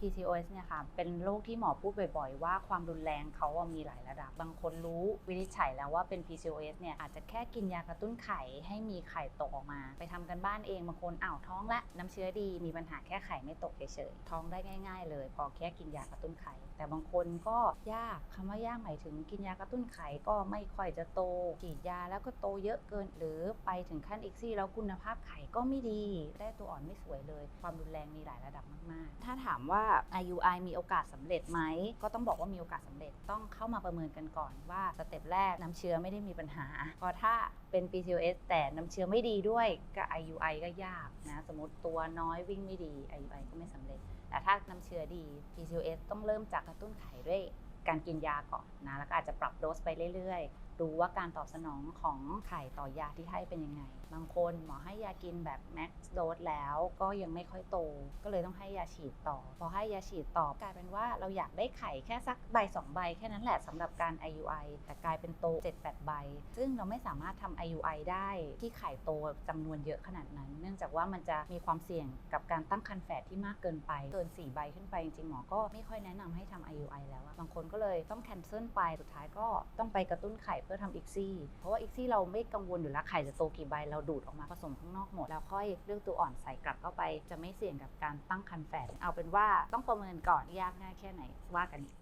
PCOS เนี่ยค่ะเป็นโรคที่หมอพูดบ่อยๆ ว่าความรุนแรงเขามีหลายระดับ บางคนรู้วินิจฉัยแล้วว่าเป็น PCOS เนี่ยอาจจะแค่กินยากระตุ้นไข่ให้มีไข่ตกออกมา ไปทำกันบ้านเองบางคนอ้าวท้องละน้ำเชื้อดีมีปัญหาแค่ไข่ไม่ตกเฉยๆท้องได้ง่าย ๆ เลย พอแค่กินยากระตุ้นไข่ แต่บางคนก็ยากคำว่ายากหมายถึงกินยากระตุ้นไข่ก็ไม่ค่อยจะโตฉีดยาแล้วก็โตเยอะเกิน หรือไปถึงขั้นอีกซี่แล้วคุณภาพไข่ก็ไม่ดี ได้ตัวอ่อนไม่สวยเลย ความรุนแรงมีหลายระดับมากๆ ถ้าถามว่า IUI มีโอกาสสำเร็จไหม ก็ต้องบอกว่ามีโอกาสสำเร็จต้องเข้ามาประเมินกันก่อนว่าสเต็ปแรกน้ำเชื้อไม่ได้มีปัญหาพราะถ้าเป็น PCOS แต่น้ำเชื้อไม่ดีด้วยก็ IUI ก็ยากนะสมมติตัวน้อยวิ่งไม่ดี IUI ก็ไม่สำเร็จ แต่ถ้าน้ำเชื้อดี PCOS ต้องเริ่มจากกระตุ้นไข่ด้วยการกินยาก่อนนะแล้วก็อาจจะปรับโดสไปเรื่อยๆ ดูว่าการตอบสนองของไข่ต่อยาที่ให้เป็นยังไง บางคนหมอให้ยากินแบบแม็กซ์โดสแล้วก็ยังไม่ค่อยโต ก็เลยต้องให้ยาฉีดต่อ พอให้ยาฉีดต่อกลายเป็นว่าเราอยากได้ไข่แค่สักใบ 2 ใบ แค่นั้นแหละสำหรับการ IUI แต่กลายเป็นโต 7-8 ใบ ซึ่งเราไม่สามารถทำ IUI ได้ที่ไข่โตจำนวนเยอะขนาดนั้น เนื่องจากว่ามันจะมีความเสี่ยงกับการตั้งครรภ์แฝดที่มากเกินไป เกิน 4 ใบขึ้นไป จริงๆหมอก็ไม่ค่อยแนะนำให้ทำ IUI แล้วบางคนก็เลยต้องแคนเซิลไปสุดท้ายก็ต้องไปกระตุ้นไข่พื่อทำอีกซี่ เพราะว่าอีกซี่เราไม่กังวลอยู่แล้วไข่จะโตกี่ใบเราดูดออกมาผสมข้างนอกหมด แล้วค่อยเลือกตัวอ่อนใส่กลับเข้าไป จะไม่เสี่ยงกับการตั้งครรภ์แฝดเอาเป็นว่าต้องประเมินก่อนยากง่ายแค่ไหนว่ากันอีก